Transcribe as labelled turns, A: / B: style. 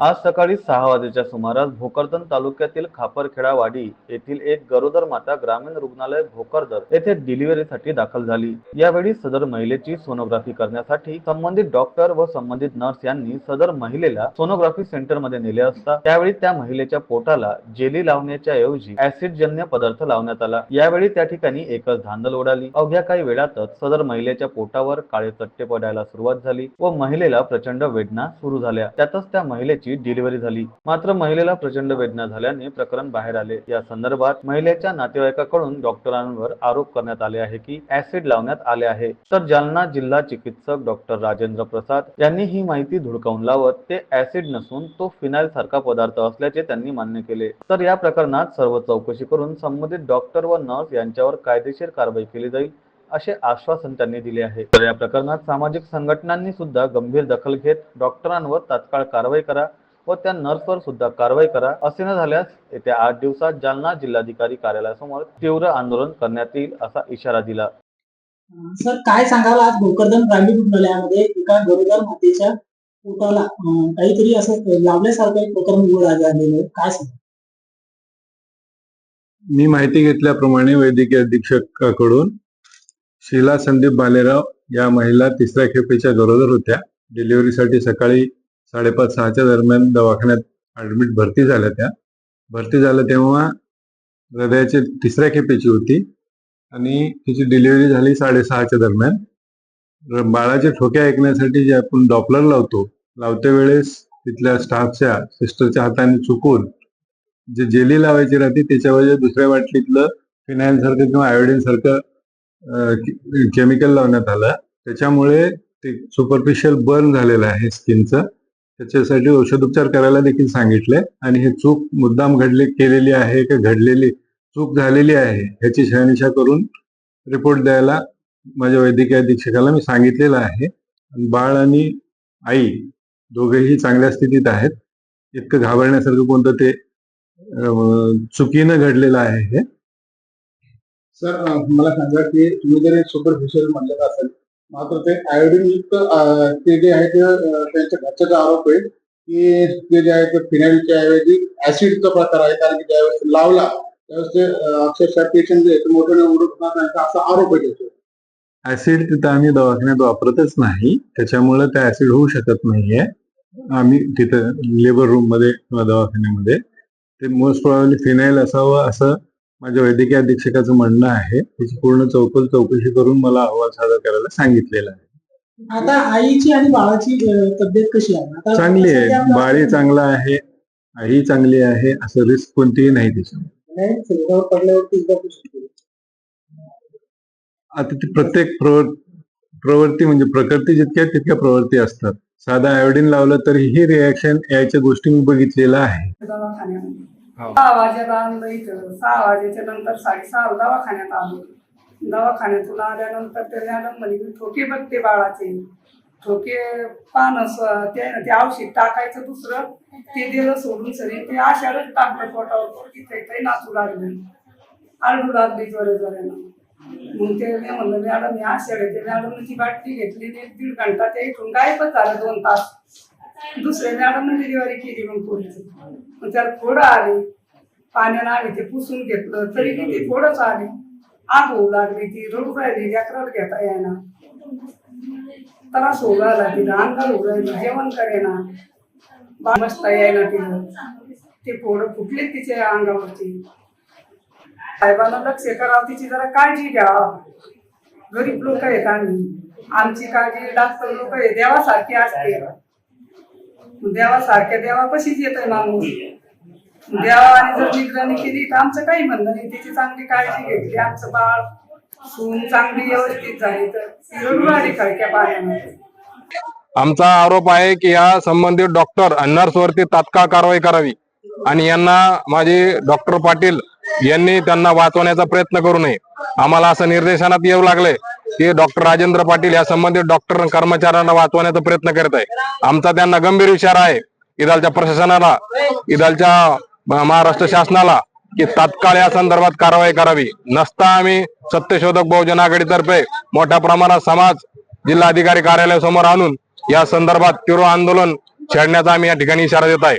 A: आज सकाळी सहा वाजेच्या सुमारास भोकरदन तालुक्यातील खापरखेडावाडी येथील एक गरोदर माता ग्रामीण रुग्णालय भोकरदर येथे डिलिव्हरीसाठी दाखल झाली. यावेळी सदर महिलेची सोनोग्राफी करण्यासाठी संबंधित डॉक्टर व संबंधित नर्स यांनी सदर महिलेला सोनोग्राफी सेंटरमध्ये नेले असता त्यावेळी त्या महिलेच्या पोटाला जेली लावण्याच्या ऐवजी ऍसिडजन्य पदार्थ लावण्यात आला. यावेळी त्या ठिकाणी एकच धांदल उडाली. अवघ्या काही वेळातच सदर महिलेच्या पोटावर काळे चट्टे पडायला सुरुवात झाली व महिलेला प्रचंड वेदना सुरू झाल्या. त्यातच त्या महिलेची डिलिव्हरी झाली. मात्र महिलेला प्रचंड वेदना झाल्याने प्रकरण बाहेर आले. या संदर्भात महिलेच्या नातेवाईकाकडून डॉक्टरांवर आरोप करण्यात आले आहे की ऍसिड लावण्यात आले आहे. तर जालना जिल्हा चिकित्सक डॉक्टर राजेंद्र प्रसाद यांनी ही माहिती धुडकावून लावत ते ऍसिड नसून तो फिनाईल सारखा पदार्थ असल्याचे त्यांनी मान्य केले. तर या प्रकरणात सर्व चौकशी करून संबंधित डॉक्टर व नर्स यांच्यावर कायदेशीर कारवाई केली जाईल. असे आश्वासन त्यांनी दिले आहे. तर या प्रकरणात सामाजिक संघटनांनी सुद्धा गंभीर दखल घेत डॉक्टरांवर तात्काळ कारवाई करा व त्या नर्सवर सुद्धा कारवाई करा असे न झाल्यास येत्या आठ दिवसात जालना जिल्हाधिकारी कार्यालयासमोर तीव्र आंदोलन करण्यात येईल असा इशारा दिला.
B: सर काय सांगाल? आज भोकरदन ग्रामीण रुग्णालयामध्ये एका गरोदर मातेच्या पोटाला काहीतरी असं लावल्यासारखं एक प्रकरण उघड आलेलं आहे. काय सांगा
C: मी माहिती घेतल्याप्रमाणे वैद्यकीय अधीक्षकाकडून शीला संदीप बालेराव या महिला तिसऱ्या खेपेच्या गरोदर होत्या. डिलिव्हरीसाठी सकाळी साडेपाच सहाच्या दरम्यान दवाखान्यात ऍडमिट भरती झाल्या त्या. भरती झाल्या तेव्हा हृदयाची तिसऱ्या खेपेची होती आणि तिची डिलिव्हरी झाली साडेसहाच्या दरम्यान. बाळाचे ठोके ऐकण्यासाठी जे आपण डॉपलर लावतो लावते वेळेस तिथल्या स्टाफच्या सिस्टरच्या हाताने चुकून जे जेली लावायची राहते त्याच्यावर दुसऱ्या बाटलीतलं फिनाईल सारखं किंवा आयोडीन सारखं केमिकल लावण्यात आलं त्याच्यामुळे ते सुपरफिशियल बर्न झालेलं आहे स्किनचं त्याच्यासाठी औषधोपचार करायला देखील सांगितले आणि हे चूक मुद्दाम घडली केलेली आहे का घडलेली चूक झालेली आहे ह्याची शहानिशा करून रिपोर्ट द्यायला माझ्या वैद्यकीय अधीक्षकाला मी सांगितलेलं आहे. बाळ आणि आई दोघेही चांगल्या स्थितीत आहेत. इतकं घाबरण्यासारखं कोणतं ते चुकीनं घडलेलं आहे हे.
D: सर मला सांगा की तुम्ही जर सुपरफिशियल म्हणलं असेल मात्र ते आयोडीन युक्त ते जे आहे ते त्यांच्या घरच्याचा आरोप आहे की ते जे आहे ते फिनाईलच्या ऐवजी ऍसिडचा प्रकार आहे कारण की ज्यावेळेस लावला त्यावेळेस ते अक्षरशः पेशंट जे मोठ्याने उडत त्यांचा असा आरोप आहे त्याच्यावर.
C: ऍसिड तिथं आम्ही दवाखान्यात वापरतच नाही त्याच्यामुळे ते ऍसिड होऊ शकत नाहीये. आम्ही तिथं लेबर रूममध्ये किंवा दवाखान्यामध्ये ते मोस्ट प्रॉब्ली फिनाईल असावं असं माझ्या वैद्यकीय अधीक्षकाचं म्हणणं आहे त्याची पूर्ण चौकल चौकशी करून मला अहवाल सादर करायला सांगितलेला आहे.
B: आता आईची आणि बाळाची तब्येत कशी आहे?
C: चांगली आहे. बाळी चांगला आहे. आई चांगली आहे. असं रिस्क कोणतीही नाही त्याच्यामध्ये
B: शरीरावर पडल्यावरती शकते.
C: आता ती प्रत्येक प्रवर- प्रवृत्ती म्हणजे प्रकृती जितक्या आहेत तितक्या प्रवृत्ती असतात. साधा आयोडीन लावलं तरी ही रिॲक्शन याच्या गोष्टी मी बघितलेल्या आहे.
E: दवाखान्यामध्ये.
C: हो.
E: सहा वाजेला आणलं इथं. सहा वाजेच्या नंतर साडेसहा दवाखान्यात आलो. दवाखान्यातून आल्यानंतर ते मॅडम म्हणे ठोके बघते बाळाचे. ठोके पान ते ते औषध टाकायचं दुसरं ते दिलं सोडून सरी ते आशाडच टाकलं पोटावर. तिथे काही नाचू लागले. आरडू लागली जोरे जोऱ्यानं. मग ते मी म्हणलं मॅडम मी आशाडे ते मॅडमने ती बाटली घेतली एक दीड घंटा ते इथून गायबच झालं दोन तास. दुसऱ्या मॅडमने डिलिव्हरी केली मग पोरीची. मग त्याला थोडं आले. पाण्यानं आम्ही ते पुसून घेतलं. तरी बी ते फोडच आले आग होऊ लागली. ती रडू राहिली. लेकराला घेता यायना त्रास होऊ राहिला तिला. अंगाल होऊ राहिला. जेवण करेना. बा- बसता येईना तिला. ते फोडं फुटले तिच्या अंगावरती. साहेबांना लक्ष करावं. तिची जरा काळजी घ्या गरीब लोक आहेत आम्ही. आमची काळजी डॉक्टर लोक आहे देवासारखी असते. देवासारख्या देवापाशीच येतोय माणूस. देवाने जर निगराणी केली तर आमचं काही म्हणणं नाही. तिची चांगली काळजी घेतली. आमचं बाळ सून चांगली व्यवस्थित झाली तर खडक्या पाण्यामध्ये.
F: आमचा आरोप आहे की या संबंधित डॉक्टर आणि नर्स वरती तात्काळ कारवाई करावी. आणि यांना माझे डॉक्टर पाटील यांनी त्यांना वाचवण्याचा प्रयत्न करू नये. आम्हाला असं निर्देशनात येऊ लागले की डॉक्टर राजेंद्र पाटील या संबंधित डॉक्टर कर्मचाऱ्यांना वाचवण्याचा प्रयत्न करत आहे. आमचा त्यांना गंभीर इशारा आहे. इदालच्या प्रशासनाला इदालच्या महाराष्ट्र शासनाला की तात्काळ या संदर्भात कारवाई करावी. नसता आम्ही सत्यशोधक बहुजन आघाडीतर्फे मोठ्या प्रमाणात समाज जिल्हाधिकारी कार्यालयासमोर आणून या संदर्भात तीव्र आंदोलन छेडण्याचा आम्ही या ठिकाणी इशारा देत आहे.